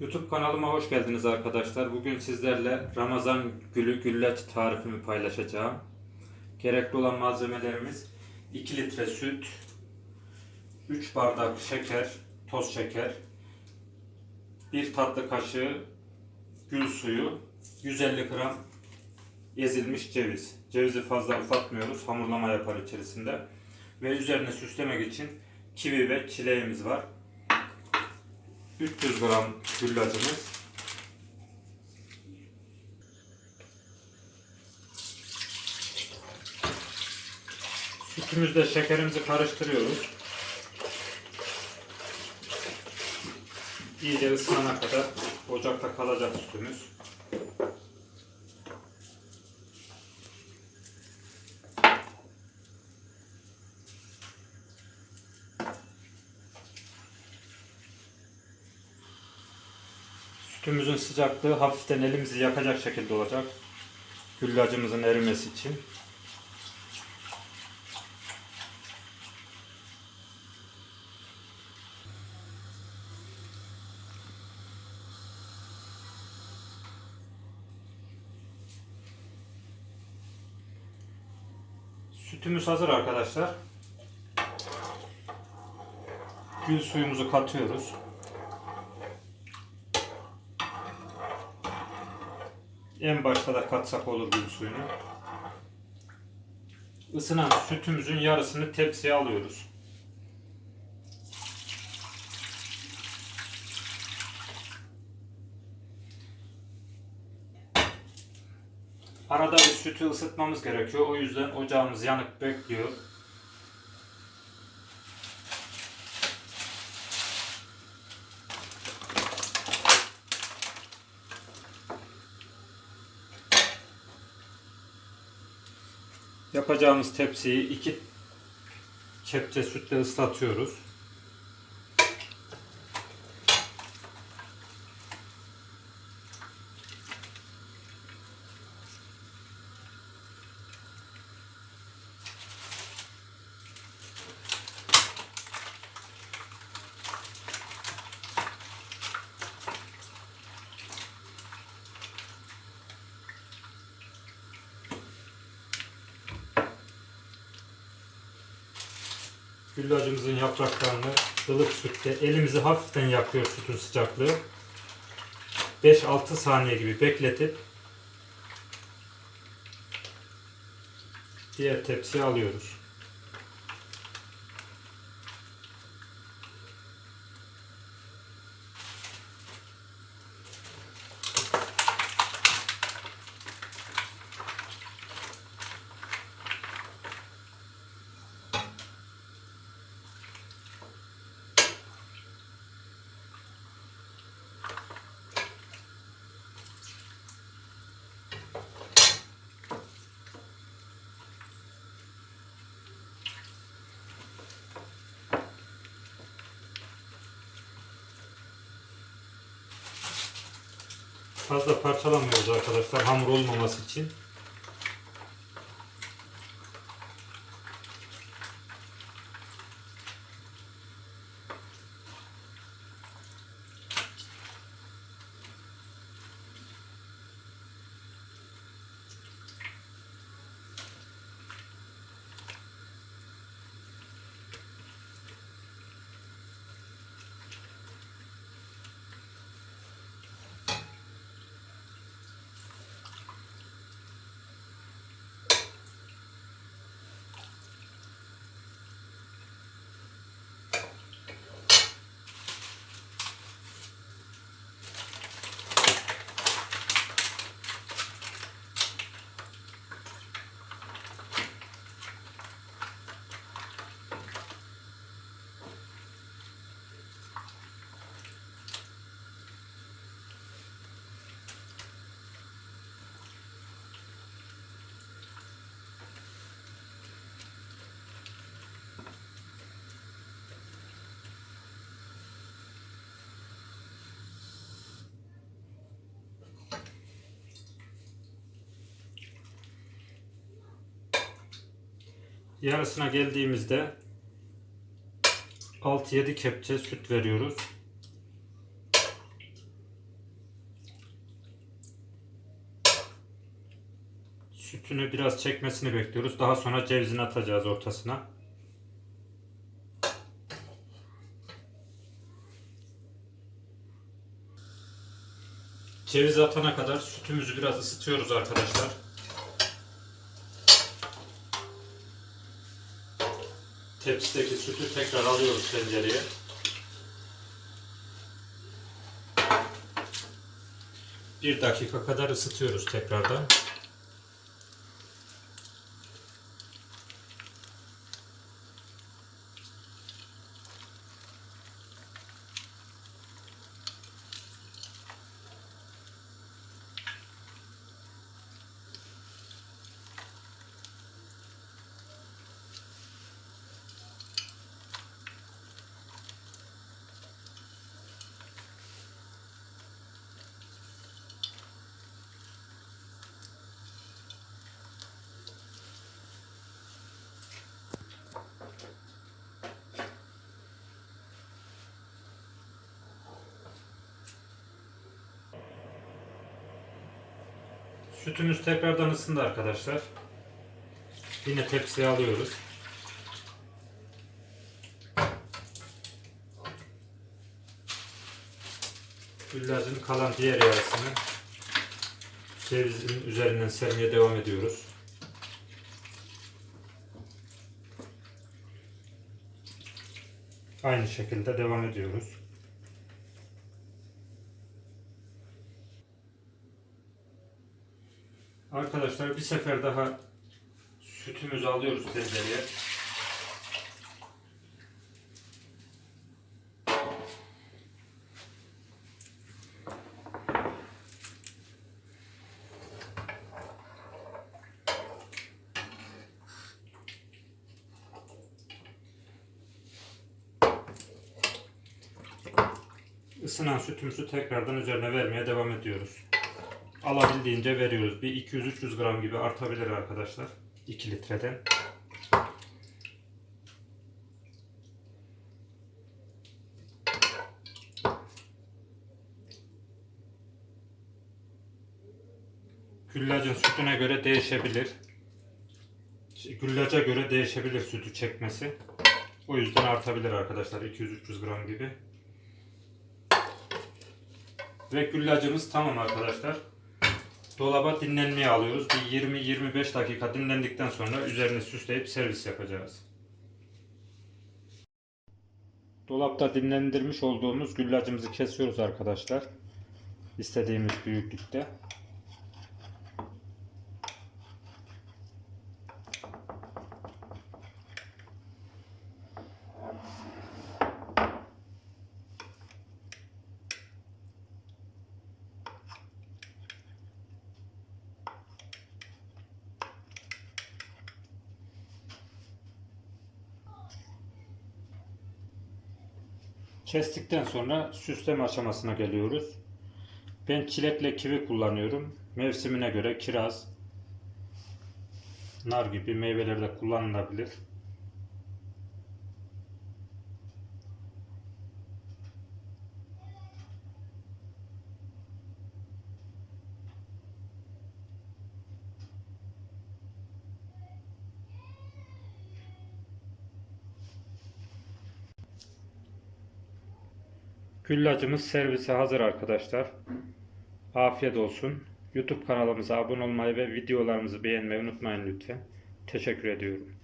YouTube kanalıma hoş geldiniz arkadaşlar. Bugün sizlerle Ramazan gülü güllaç tarifimi paylaşacağım. Gerekli olan malzemelerimiz 2 litre süt, 3 bardak şeker, toz şeker, 1 tatlı kaşığı gül suyu, 150 gram ezilmiş ceviz. Cevizi fazla ufaltmıyoruz. Hamurlama yapar içerisinde. Ve üzerine süslemek için kivi ve çileğimiz var. 300 gram güllacımız. Sütümüzle şekerimizi karıştırıyoruz. İyice ısınana kadar ocakta kalacak sütümüz. Sütümüzün sıcaklığı hafiften elimizi yakacak şekilde olacak. Güllacımızın erimesi için. Sütümüz hazır arkadaşlar. Gül suyumuzu katıyoruz. En başta da katsak olur gül suyunu. Isınan sütümüzün yarısını tepsiye alıyoruz. Arada bir sütü ısıtmamız gerekiyor. O yüzden ocağımız yanık bekliyor. Yapacağımız tepsiyi iki kepçe sütle ıslatıyoruz. Güllacımızın yapraklarını ılık sütte elimizi hafiften yakıyor sütün sıcaklığı. 5-6 saniye gibi bekletip diğer tepsiye alıyoruz. Fazla parçalamıyoruz arkadaşlar hamur olmaması için. yarısına geldiğimizde 6-7 kepçe süt veriyoruz. Sütünü biraz çekmesini bekliyoruz. Daha sonra cevizini atacağız ortasına. Ceviz atana kadar sütümüzü biraz ısıtıyoruz arkadaşlar. Tepsideki sütü tekrar alıyoruz tencereye. Bir dakika kadar ısıtıyoruz tekrardan. Sütümüz tekrardan ısındı arkadaşlar. Yine tepsiye alıyoruz. Güllacın kalan diğer yarısını cevizin üzerinden sermeye devam ediyoruz. Aynı şekilde devam ediyoruz. Arkadaşlar bir sefer daha sütümüzü alıyoruz tencereye. Isınan sütümüzü tekrardan üzerine vermeye devam ediyoruz alabildiğince veriyoruz. Bir 200-300 gram gibi artabilir arkadaşlar. 2 litreden. Güllacın sütüne göre değişebilir. Güllaca göre değişebilir sütü çekmesi. O yüzden artabilir arkadaşlar 200-300 gram gibi. Ve güllacımız tamam arkadaşlar. Dolaba dinlenmeye alıyoruz. Bir 20-25 dakika dinlendikten sonra üzerini süsleyip servis yapacağız. Dolapta dinlendirmiş olduğumuz güllacımızı kesiyoruz arkadaşlar. İstediğimiz büyüklükte. Kestikten sonra süsleme aşamasına geliyoruz. Ben çilekle kivi kullanıyorum. Mevsimine göre kiraz, nar gibi meyveler de kullanılabilir. Güllacımız servise hazır arkadaşlar. Afiyet olsun. YouTube kanalımıza abone olmayı ve videolarımızı beğenmeyi unutmayın lütfen. Teşekkür ediyorum.